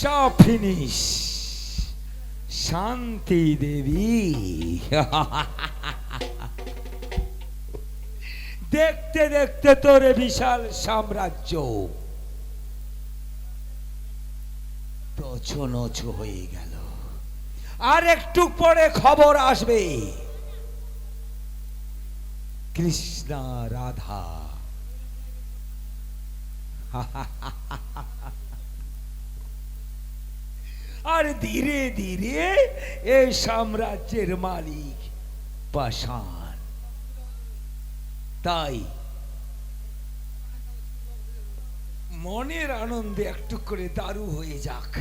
সব ফিনিশ শান্তি দেবী দেখতে দেখতে তোরে বিশাল সাম্রাজ্য তছনছ হয়ে গেল আর একটু পরে খবর আসবে। কৃষ্ণা রাধা। আর ধীরে ধীরে এই সাম্রাজ্যের মালিক পাষাণ। তাই মনের আনন্দে একটু করে দারু হয়ে যাক।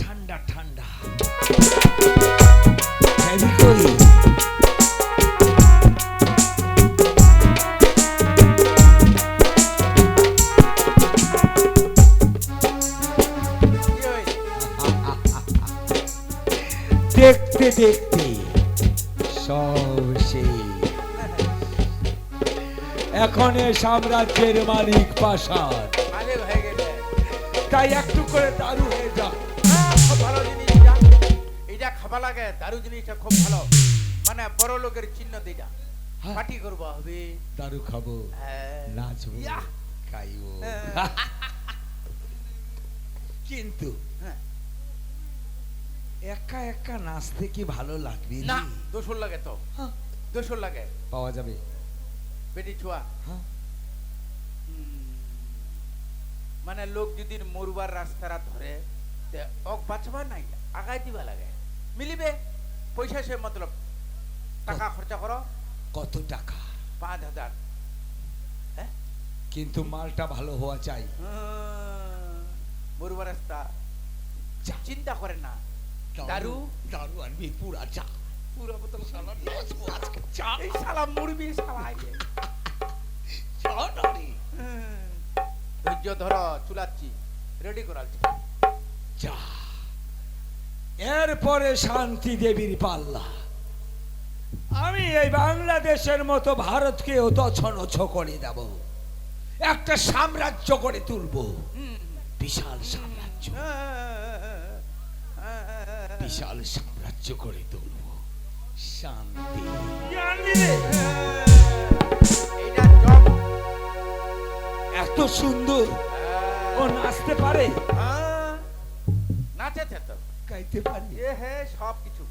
ঠান্ডা ঠান্ডা। দেখতে দেখতে সব শেষ এখন সাম্রাজ্যের মালিক গেছে তাই একটু করে দারু হয়ে খুব ভালো জিনিস এটা খাবা লাগে দারু জিনিসটা খুব ভালো মানে বড় লোকের চিহ্ন দিটা হ্যাঁ। পার্টি করব হবে দারু খাব হ্যাঁ। নাচবো খাইবো হ্যাঁ। কিন্তু হ্যাঁ। একা একা নাচতে কি ভালো লাগবে না দোষর লাগে তো। হ্যাঁ, দোষর লাগে। পাওয়া যাবে। বেটি ছুয়া। হ্যাঁ। মানে লোক যদি মরবার রাস্তাটা ধরে অক বাঁচবা নাই আগাই দিবা লাগে। মিলিবে? পয়সা সে মতলব। টাকা খরচা করো। কত টাকা? পাঁচ হাজার। কিন্তু মালটা ভালো হওয়া চাই। মরবার রাস্তা। চিন্তা করে না। দারু? দারু? আনবি পুরা চা। পুরা বোতল সালা নাচবো আজকে চা এই শালা মুরবি শালা চা ধৈর্য ধরো চুলাচ্ছি। রেডি করাচ্ছি চা। এরপরে শান্তি দেবীর পাল্লা। আমি এই বাংলাদেশের মতো ভারতকেও তছনছ করে দেব। একটা সাম্রাজ্য করে তুলব। বিশাল সাম্রাজ্য। হুম। বিশাল সাম্রাজ্য করে তুলব। শান্তি। এত সুন্দর। ও নাচতে পারে? হ্যাঁ, নাচেছে তো গাইতে পারি? এ হে সব কিছু।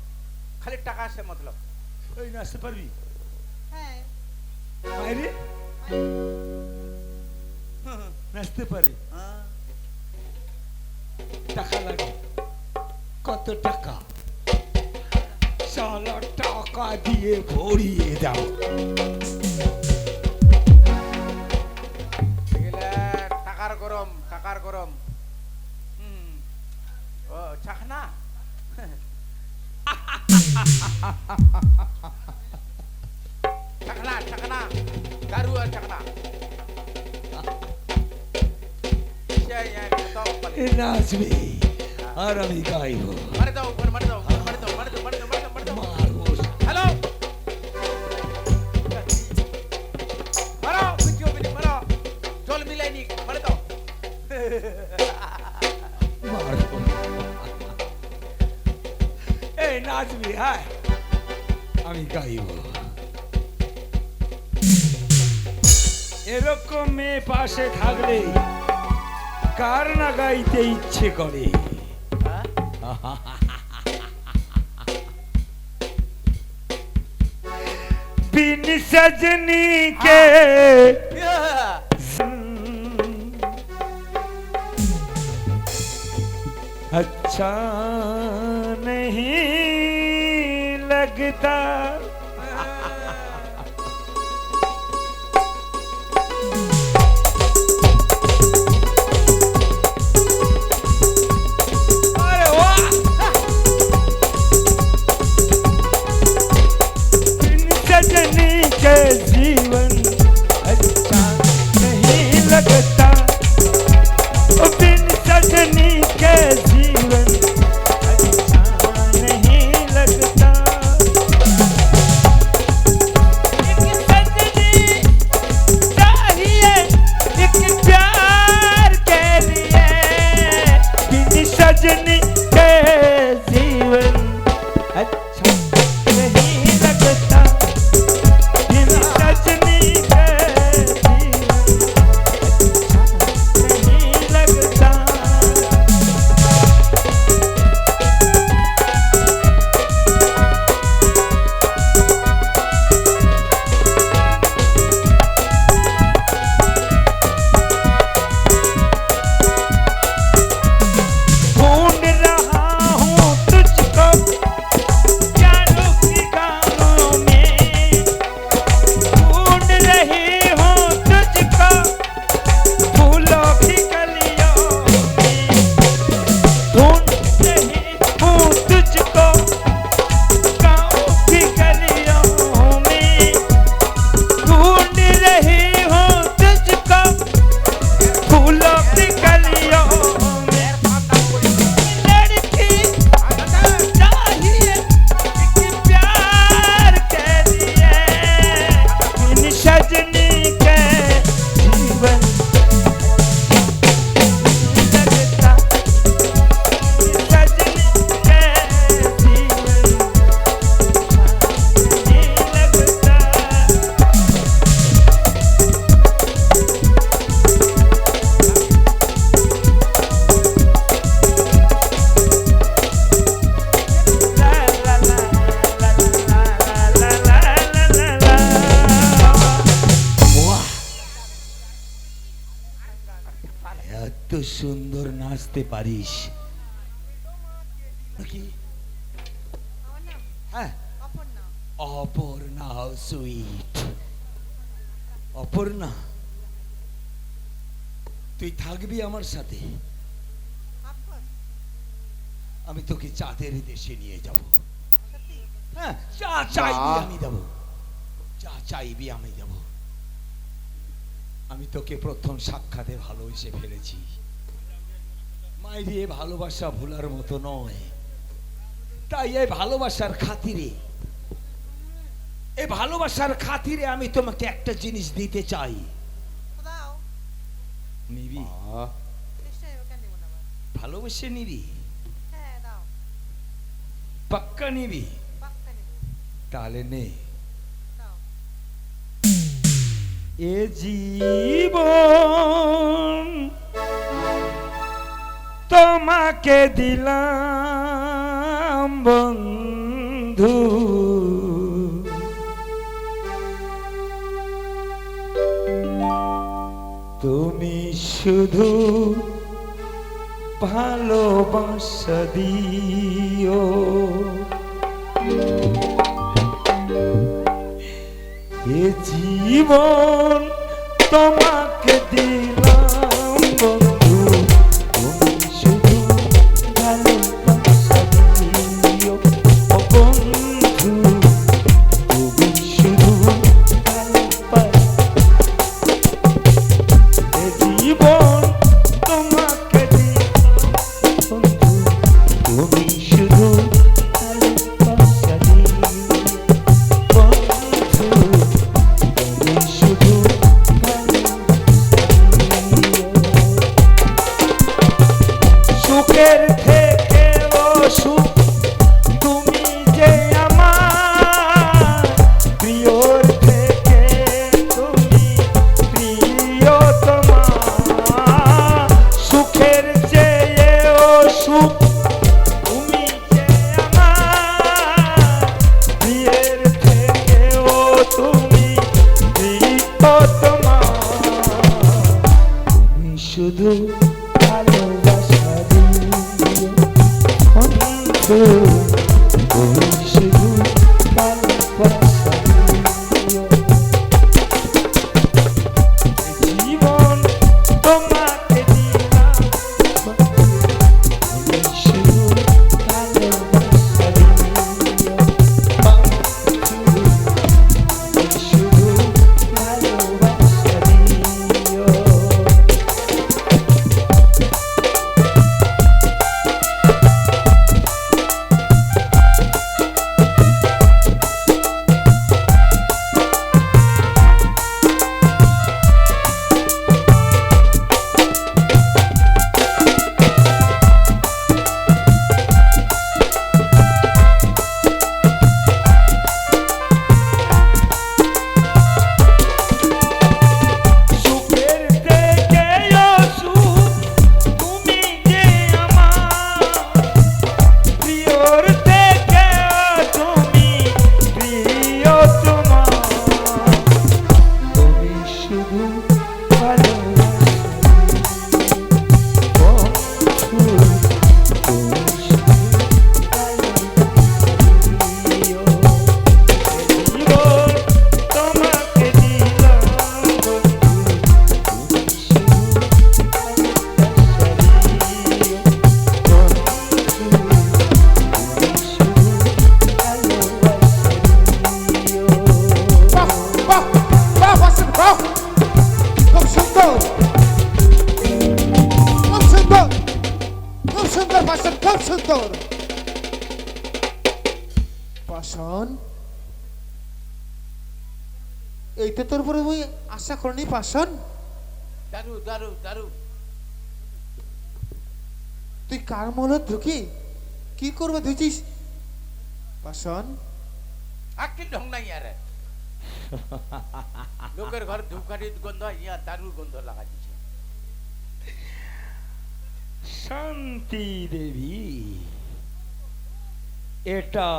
খালি টাকা আসে মতলব। ওই নাচতে পারবি? হ্যাঁ। বাইরে? নাচতে পারে। হ্যাঁ। টাকা লাগে। কত টাকা? সালা টাকা দিয়ে ভরিয়ে দাও। টাকার গরম টাকার গরম। ও চাখনা চাখনা চাখনা দারু আর চাখনা নাচবে। আর আমি গাইব মারে দাও মারে দাও মারে দাও মারে দাও মারে দাও মারে দাও মারবো। হ্যালো? মারো পিছিয়ে পিছিয়ে মারো জল মিলাইনি মারে দাও মারবো। এই নাচবি হ্যাঁ। আমি গাইব এরকম মেয়ে পাশে থাকলে কার না গাইতে ইচ্ছে করে? सजनी के अच्छा नहीं लगता। নাচতে পারিস। হ্যাঁ। অপর্ণা তুই থাকবি আমার সাথে। আমি তোকে চাঁদের দেশে নিয়ে যাব। হ্যাঁ যা আমি দেব যা চাইবি আমি দেব আমি তোকে প্রথম সাক্ষাতে ভালোবেসে ফেলেছি। মাইরি এ ভালোবাসা ভোলার মতো নয়। তাই এই ভালোবাসার খাতিরে এই ভালোবাসার খাতিরে আমি তোমাকে একটা জিনিস দিতে চাই। নিবি? ভালোবেসে নিবি? হ্যাঁ পাক্কা নিবি? তাহলে নে। এ জীবন তোমাকে দিলাম বন্ধু। তুমি শুধু ভালোবাসা দিও। এ জীবন প্রিয়তমা তুমি শুধু ভালোবাসা দিও পাশন দারু দারু দারু তুই কার মহল ঢুকি? কি করবে ধুচিস পাশন আকিল ঢং নাই আরে। লোকের ঘর ধূপকাঠির গন্ধ ইয়া দারুর গন্ধ লাগা দিচ্ছে শান্তি দেবী এটা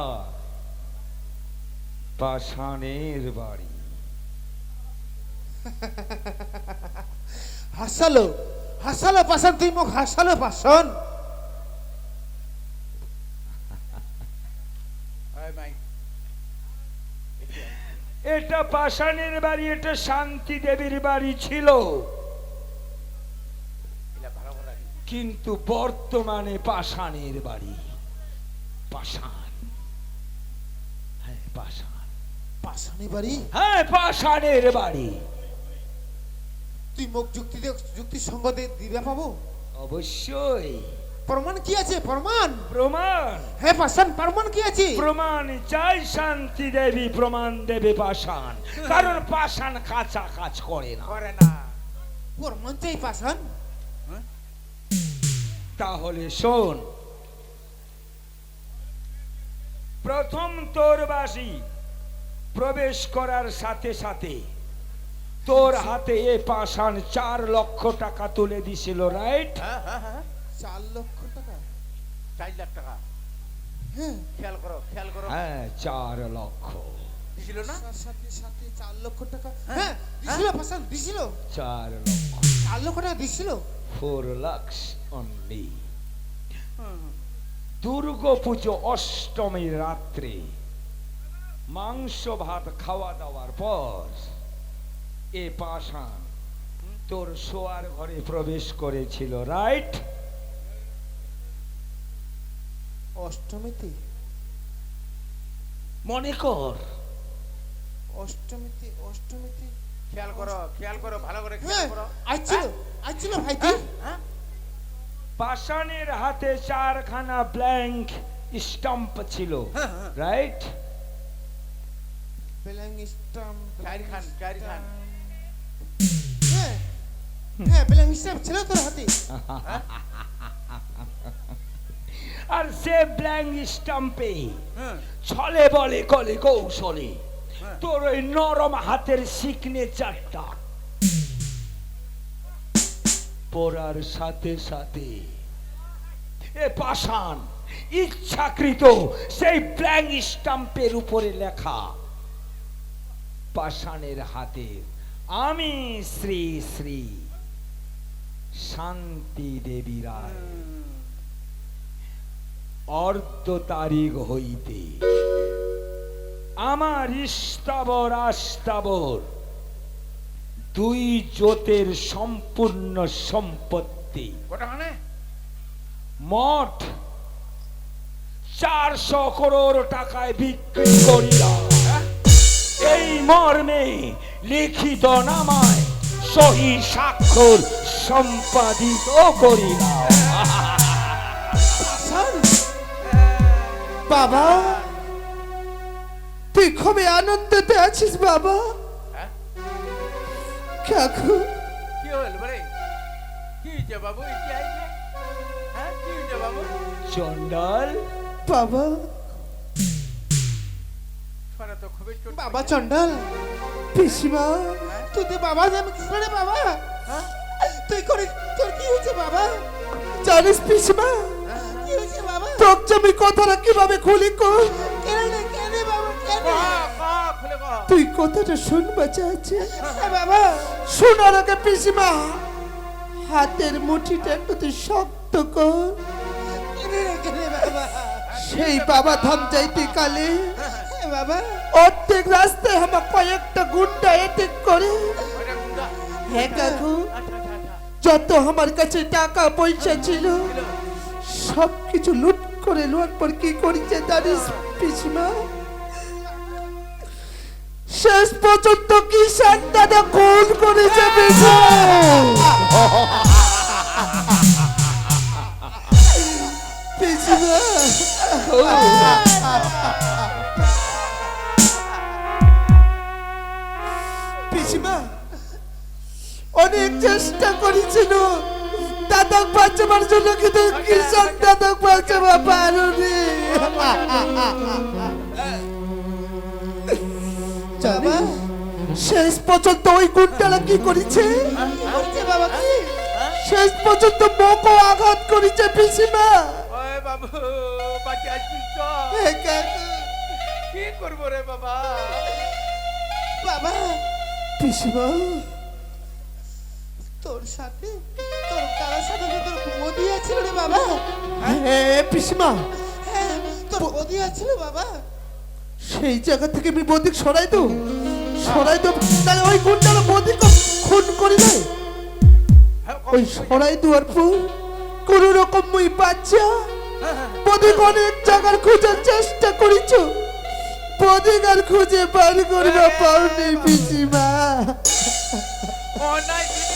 পাষাণের বাড়ি। হাসালো হাসালো পাশান তুই মোক হাসালো পাশন। এটা পাষাণের বাড়ি এটা শান্তি দেবীর বাড়ি ছিল। কিন্তু বর্তমানে পাষাণের বাড়ি। পাষাণ হ্যাঁ পাষাণ পাশানি বাড়ি? হ্যাঁ পাষাণের বাড়ি। তুই মোক যুক্তি দে যুক্তি সঙ্গতে দিবে পাবো? অবশ্যই। প্রমাণ কি আছে? প্রমাণ। প্রমাণ। হ্যাঁ পাশান প্রমাণ কি আছে? প্রমাণ চাই শান্তি দেবী প্রমাণ দেবে পাষাণ। কারণ পাষাণ কাঁচা কাজ করে না। করে না। প্রমাণ চাই পাশান তাহলে শোন। প্রথম তোর বাসি প্রবেশ করার সাথে সাথে তোর হাতে এ পাষাণ চার লক্ষ টাকা তুলে দিছিল রাইট হ্যাঁ হ্যাঁ হ্যাঁ চার লক্ষ টাকা? চার লাখ টাকা। হ্যাঁ। খেয়াল করো খেয়াল করো। হ্যাঁ চার লক্ষ। দিছিল না? সাথে সাথে সাথে চার লক্ষ টাকা। হ্যাঁ দিছিল পাশান দিছিল। চার লক্ষ। চার লক্ষ টাকা দিছিল? Four lakhs only hmm, Durga Puja অষ্টমীর রাত্রে মাংস ভাত খাওয়া দাওয়ার পর এ পাষাণ। তোর শোয়ার ঘরে প্রবেশ করেছিল রাইট অষ্টমীতে? মনে কর। অষ্টমীতে অষ্টমীতে? খেয়াল করো খেয়াল করো ভালো করে খেয়াল হ্যাঁ করো। আইছিল আইছিল ভাই হ্যাঁ? পাষাণের হাতে চারখানা ব্ল্যাঙ্ক স্টাম্প ছিল হ্যাঁ, হ্যাঁ। রাইট বেলাং স্টাম্প চারি খান চারি খান হ্যাঁ হ্যাঁ বেলাং স্টাম্প ছিল তোর হাতে? আর সে ব্ল্যাঙ্ক স্টাম্পে ছলে বলে কলে কৌশলে। হ্যাঁ। তোর ওই নরম হাতের সিগনেচারটা পড়ার সাথে সাথে এ পাষাণ ইচ্ছাকৃত সেই ব্ল্যাঙ্ক স্টাম্পের উপরে লেখা পাষাণের হাতে আমি শ্রী শ্রী শান্তি দেবী রায়। অর্ধ তারিখ হইতে আমার ইস্তাবর আস্তাবর দুই জোতের সম্পূর্ণ সম্পত্তি। মঠ চারশো করোড় টাকায় বিক্রি করিলাম। এই মর্মে লিখিত নামায় সহি স্বাক্ষর সম্পাদিত স্যার বাবা তুই খুবই আনন্দতে আছিস বাবা। হ্যাঁ? কাকু। কি হল বলে কি হয়েছে বাবু? কি আইছে? হ্যাঁ কি হয়েছে বাবু? চন্ডাল বাবা। ছড়া তো খুবই বাবা চন্ডাল পিসিমা তুই তো বাবা কি বাবা! হ্যাঁ? তুই করে তোর কি হয়েছে বাবা? জানিস পিসিমা কি হয়েছে বাবা? তোর জমি কথাটা কীভাবে খুলি কেন কেন বাবা কেন কহ। তুই কথাটা শুনবা চাচ্ছে বাবা। শোনার আগে পিসিমা হাতের মুঠিটা একটু তুই শক্ত কর। সেই বাবা ধাম যাইতে কালে বাবা। অর্ধেক রাস্তায় আমার কয়েকটা গুন্ডা এটেক করে। হ্যাঁ কাকু। আচ্ছা। যত আমার কাছে টাকা পয়সা ছিল। সব কিছু লুট করে লুট পর কি করেছে জানিস পিসিমা? শেষ পর্যন্ত কিষান দাদা খুন করেছে পিসিমা? অনেক চেষ্টা করেছিল। দাদাক বাঁচাবার জন্য কিন্তু কিষান দাদাক বাঁচাবা বাবা শেষ পর্যন্ত ওই গুন্ডারা কি করেছে? বাবা কি শেষ পর্যন্ত মোকো আঘাত করেছে পিসিমা। বাকি কি করব রে বাবা পিসিমা তোর সাথে? তোর তার সাথে তো তোর বদি আছিল রে বাবা? হ্যাঁ পিসিমা। হ্যাঁ তোর বদি আছিল বাবা? সেই জায়গা থেকে আমি বদিক সরাই তো সরাই তো তাহলে ওই গুন্ডার বদিকে খুন করি নাই হ্যাঁ, ওই সরাই দেওয়ার পর কোন রকম মুই বাচ্চা বদিক অনেক জায়গার খোঁজার চেষ্টা করেছ। বদিক আর খুঁজে বার করবা পাওনি পিসিমা। যদি